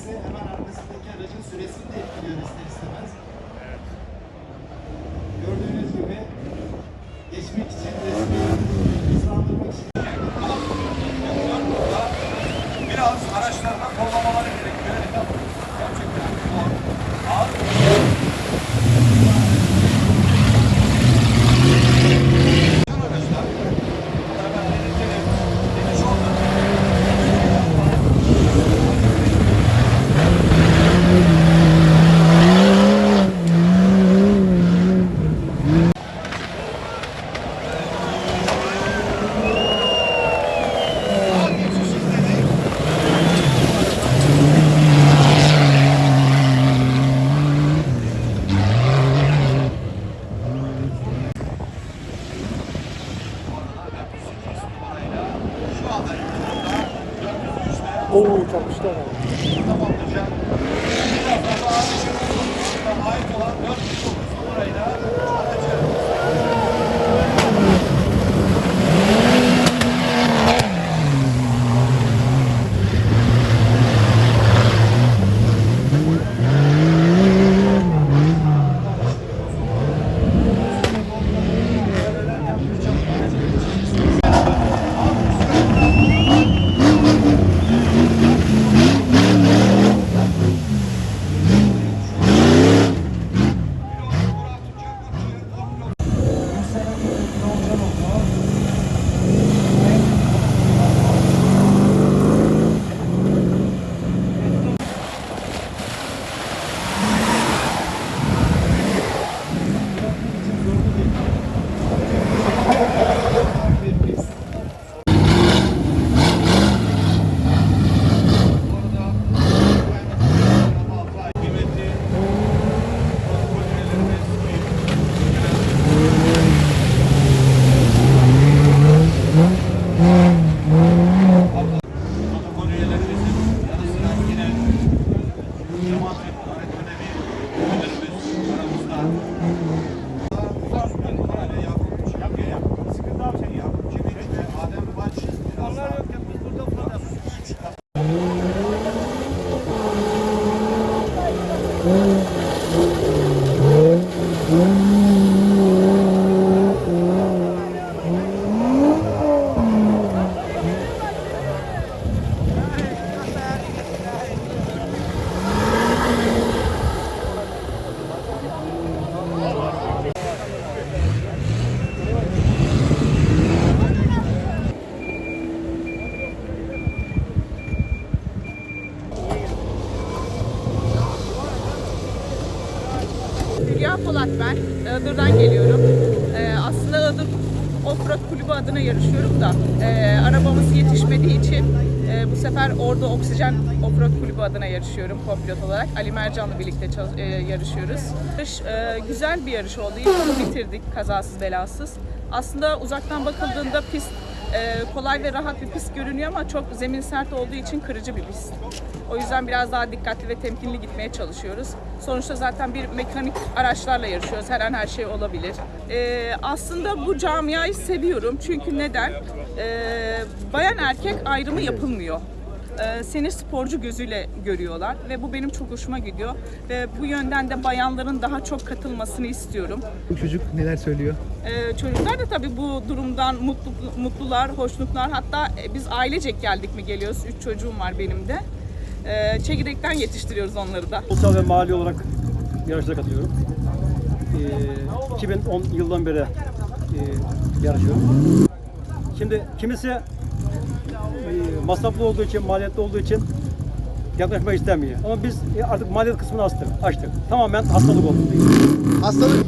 süresi hemen arkasındaki aracın süresini de etkiliyor ister istemez. Oo çarpıştı ama. tamamlayacak. Sen Yakup Çiğdem ve Adem Baş. Hülya Polat ben. Iğdır'dan geliyorum. Ee, aslında Iğdır Offroad Kulübü adına yarışıyorum da e, arabamız yetişmediği için e, bu sefer orada Oksijen Offroad Kulübü adına yarışıyorum kompilot olarak. Ali Mercan'la birlikte e, yarışıyoruz. Yarış, güzel bir yarış oldu. İlk bitirdik kazasız belasız. Aslında uzaktan bakıldığında pist kolay ve rahat bir pist görünüyor ama çok zemin sert olduğu için kırıcı bir pist. O yüzden biraz daha dikkatli ve temkinli gitmeye çalışıyoruz. Sonuçta zaten bir mekanik araçlarla yarışıyoruz. Her an her şey olabilir. E, aslında bu camiayı seviyorum. Çünkü neden? E, bayan erkek ayrımı yapılmıyor. E, seni sporcu gözüyle görüyorlar ve bu benim çok hoşuma gidiyor. Ve bu yönden de bayanların daha çok katılmasını istiyorum. Bu çocuk neler söylüyor? Ee, çocuklar da tabii bu durumdan mutlu, mutlular, hoşnutlar. Hatta e, biz ailecek geldik mi geliyoruz. Üç çocuğum var benim de. Çekirdekten yetiştiriyoruz onları da. Sosyal ve mali olarak yarışlara katılıyorum. Ee, 2010 yıldan beri e, yarışıyorum. Şimdi kimisi e, masraflı olduğu için, maliyetli olduğu için yaklaşmak istemiyor. Ama biz e, artık maliyet kısmını açtık. açtık. Tamamen hastalık oldu. Hastalık